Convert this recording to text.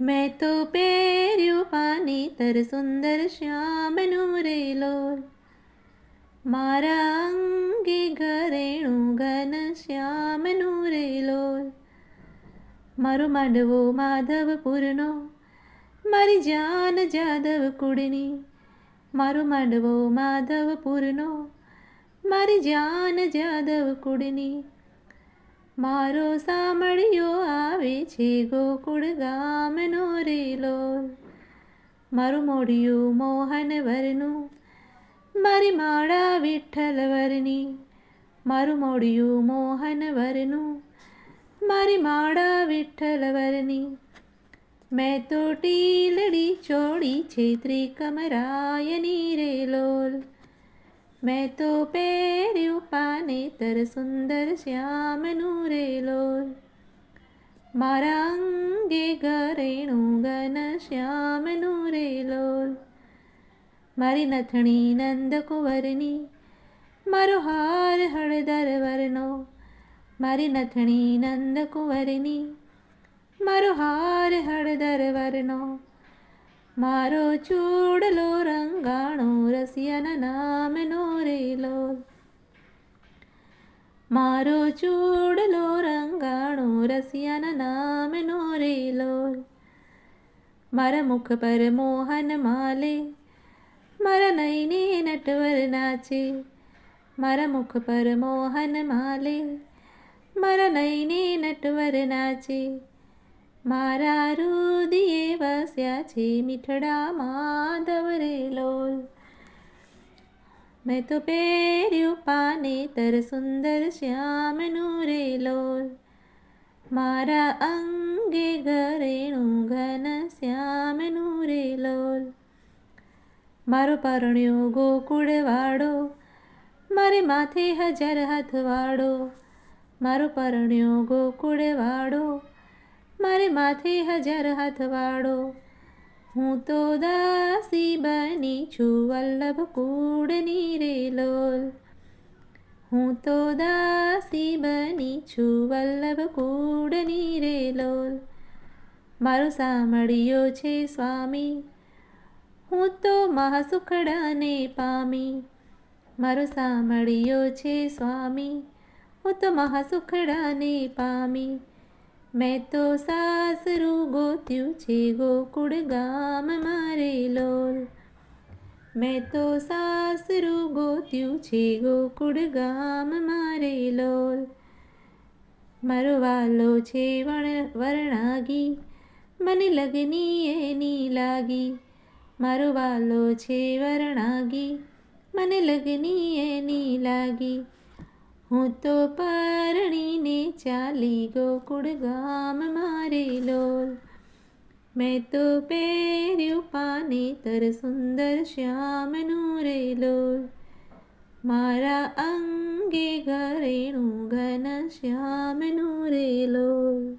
મેં તો પહેર્યું પાનેતર સુંદર શ્યામનું રે લોલ મારા અંગે ઘરેણું ઘન શ્યામનું રે લોલ મારો માંડવો માધવપુરનો મારી જાન જાદવ કુળની મારો માંડવો માધવપુરનો મારી જાન જાદવ કુળની મારો સાંભળ્યો આવે છે ગોકુળ ગામનો રે લોલ મારું મોઢિયું મોહન વરનું મારી માળા વિઠ્ઠલ વરની મારું મોઢિયું મોહન વરનું મારી માળા વિઠ્ઠલ વરની મેં તો ટીલડી ચોડી છે ત્રિકમરાયની રે લોલ મેં તો પહેર્યું પાનેતર સુંદર શ્યામનું રે લોલ મારા અંગે ઘરેણું ગન શ્યામનું રેલોલ. મારી નથણી નંદકુંવરની, મારો હાર હળદર વરનો મારી નથણી નંદકુંવરની, મારો હાર હળદર વરનો મારો ચૂડલો રંગાણો રસિયાના નામનો રે લોલ મારો ચૂડલો રંગાણો રસિયાના નામનો રે લોલ મારા મુખ પર મોહન માલે મારા નયને નટવર નાચે મારા મુખ પર મોહન માલે મારા નયને નટવર નાચે મારા રુદિએ વસ્યા છે મીઠડા માધવ રે લોલ. મેં તો પહેર્યું પાનેતર સુંદર શ્યામનું રે લોલ. મારા અંગે ઘરેણું ઘન શ્યામનું રે લોલ. મારો પરણ્યો ગોકુળવાળો મારે માથે હજાર હાથવાળો મારો પરણ્યો ગોકુળવાળો મારે માથે હજાર હાથવાળો. હું તો દાસી બની છું, વલ્લભ કુળની રે લોલ. હું તો દાસી બની છું, વલ્લભ કુળની રે લોલ. મારો સાંભળ્યો છે સ્વામી. હું તો મહાસુખડાને પામી. મારો સાંભળ્યો છે સ્વામી. હું તો મહાસુખડાને પામી. મેં તો સાસરું ગોત્યું છે, ગોકુળ ગામ મારે લોલ. મેં તો સાસરું ગોત્યું છે, ગોકુળ ગામ મારે લોલ. મારો વાલો છે, વણ, વર્ણાગી. મને લગની એની લાગી. મારો વાલો છે, વર્ણાગી. મને લગની એની લાગી. હું તો પરણીને ચાલી ગોકુળ ગામ મારે લોલ મેં તો પહેર્યું પાનેતર સુંદર શ્યામનું રે લોલ મારા અંગે ઘરેણું ઘન શ્યામનું રે લોલ